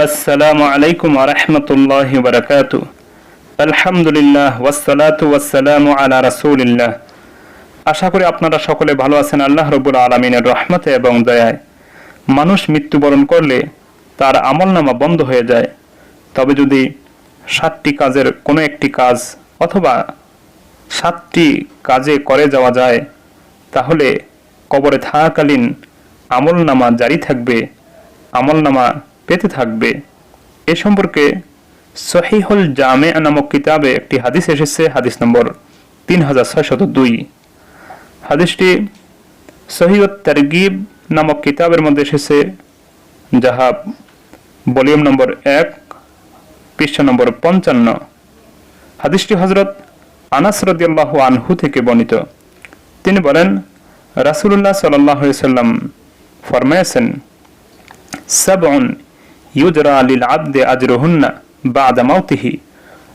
আসসালামু আলাইকুম আরহামতুল্লাহ বারকাতু। আলহামদুলিল্লাহ ওয়াসালাতু ওয়াসালামু আলা রাসূলিল্লাহ। আশা করি আপনারা সকলে ভালো আছেন, আল্লাহ রবুল আলমিনের রহমতে এবং দয়ায়। মানুষ মৃত্যুবরণ করলে তার আমলনামা বন্ধ হয়ে যায়। তবে যদি সাতটি কাজের কোনো একটি কাজ অথবা সাতটি কাজে করে যাওয়া যায়, তাহলে কবরে থাকাকালীন আমলনামা জারি থাকবে। আমলনামা পেতে থাকবে। এ সম্পর্কে সহিহুল জামে নামক কিতাবে একটি হাদিস এসেছে, হাদিস নম্বর তিন হাজার ছয়শত দুই। হাদিসটি সহিউত তারগিব নামক কিতাবের মধ্যে এসেছে, যাহা ভলিউম নম্বর এক, পৃষ্ঠা নম্বর পঞ্চান্ন। হাদিসটি হজরত আনাস রদিয়াল্লাহ আনহু থেকে বর্ণিত। তিনি বলেন রাসুল্লাহ সাল্লাম ফরমায়াছেন, সাবউন ইউজরা লিল আবদে আজরুহুন্না বাদ মাউতিহি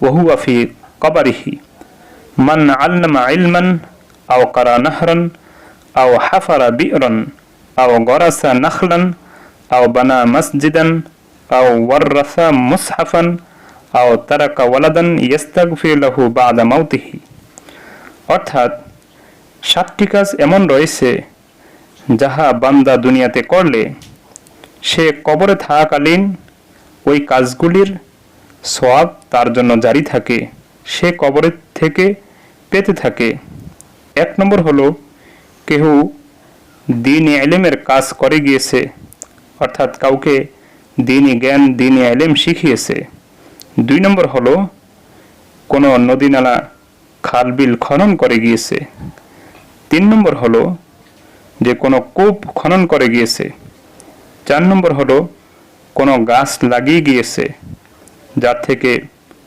ওহুয়া ফি কবরিহি। মান আল্লামা ইলমান আও কারা নাহরান আও হাফারা বিরন আও গরাসা নাখলান আও বানা মসজিদান আও ওয়াররাসা মুসহাফান আও তারাকা ওয়ালাদান ইস্তাগফির লাহু বাদা মাউতিহি। অর্থাৎ সাতটি কাজ এমন রয়েছে যাহা বান্দা দুনিয়াতে করলে সে কবরে থাকাকালীন ওই কাজগুলির সওয়াব তার জন্য জারি থাকে। সে কবরের থেকে পেতে থাকে। এক নম্বর হলো, কেহ দিন এলেমের কাজ করে গিয়েছে, অর্থাৎ কাউকে দিনই জ্ঞান দিনই এলেম শিখিয়েছে। দুই নম্বর হলো, কোনো নদী নালা খাল বিল খনন করে গিয়েছে। তিন নম্বর হলো, যে কোনো কূপ খনন করে গিয়েছে। চার নম্বর হলো, কোনো গাছ লাগিয়ে গিয়েছে, যার থেকে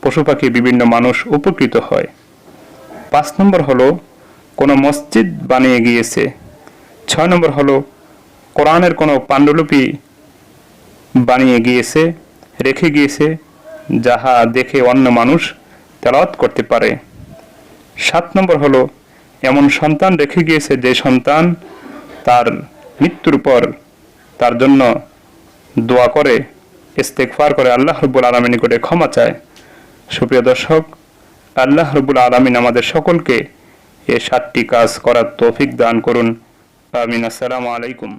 পশু পাখি বিভিন্ন মানুষ উপকৃত হয়। পাঁচ নম্বর হলো, কোনো মসজিদ বানিয়ে গিয়েছে। ছয় নম্বর হলো, কোরআনের কোনো পাণ্ডুলিপি বানিয়ে গিয়েছে, রেখে গিয়েছে, যাহা দেখে অন্য মানুষ তেলাওয়াত করতে পারে। সাত নম্বর হলো, এমন সন্তান রেখে গিয়েছে যে সন্তান তার মৃত্যুর পর তার জন্য দোয়া করে ইস্তেকফার করে আল্লাহ রব্বুল আলমী নিকটে ক্ষমা চায়। সুপ্রিয় দর্শক, আল্লাহ রব্বুল আলমিন আমাদের সকলকে এ সাতটি কাজ করার তৌফিক দান করুন। আমিন। আসসালামু আলাইকুম।